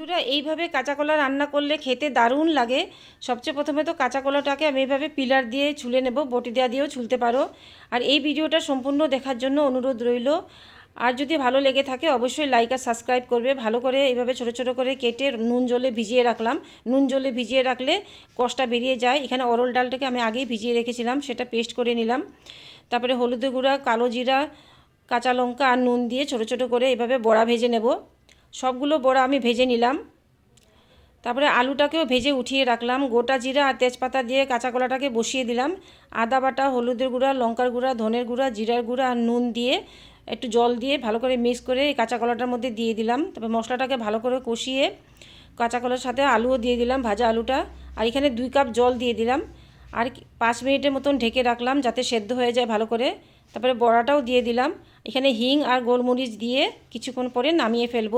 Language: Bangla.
বন্ধুরা, এইভাবে কাঁচা কলা রান্না করলে খেতে দারুণ লাগে। সবচেয়ে প্রথমে তো কাঁচা কলাটাকে আমি এইভাবে পিলার দিয়ে ছুলে নেব, বটি দেওয়া দিয়েও ছুলতে পারো। আর এই ভিডিওটা সম্পূর্ণ দেখার জন্য অনুরোধ রইল। আর যদি ভালো লেগে থাকে, অবশ্যই লাইক আর সাবস্ক্রাইব করবে। ভালো করে এইভাবে ছোট ছোট করে কেটে নুন জলে ভিজিয়ে রাখলাম। নুন জলে ভিজিয়ে রাখলে কষটা বেরিয়ে যায়। এখানে অরল ডালটাকে আমি আগেই ভিজিয়ে রেখেছিলাম, সেটা পেস্ট করে নিলাম। তারপরে হলুদের গুঁড়া, কালো জিরা, কাঁচা লঙ্কা আর নুন দিয়ে ছোট ছোট করে এভাবে বড়া ভেজে নেব। সবগুলো বড়া আমি ভেজে নিলাম। তারপরে আলুটাকেও ভেজে উঠিয়ে রাখলাম। গোটা জিরা আর তেজপাতা দিয়ে কাঁচা কলাটাকে বসিয়ে দিলাম। আদা বাটা, হলুদের গুঁড়া, লঙ্কার গুঁড়া, ধনের গুঁড়া, জিরার গুঁড়া আর নুন দিয়ে একটু জল দিয়ে ভালো করে মিক্স করে এই কাঁচা কলাটার মধ্যে দিয়ে দিলাম। তারপর মশলাটাকে ভালো করে কষিয়ে কাঁচা কলার সাথে আলুও দিয়ে দিলাম ভাজা আলুটা। আর এখানে দুই কাপ জল দিয়ে দিলাম। আর পাঁচ মিনিটের মতন ঢেকে রাখলাম যাতে সেদ্ধ হয়ে যায় ভালো করে। তারপরে বড়াটাও দিয়ে দিলাম। এখানে হিং আর গোলমরিচ দিয়ে কিছুক্ষণ পরে নামিয়ে ফেলব।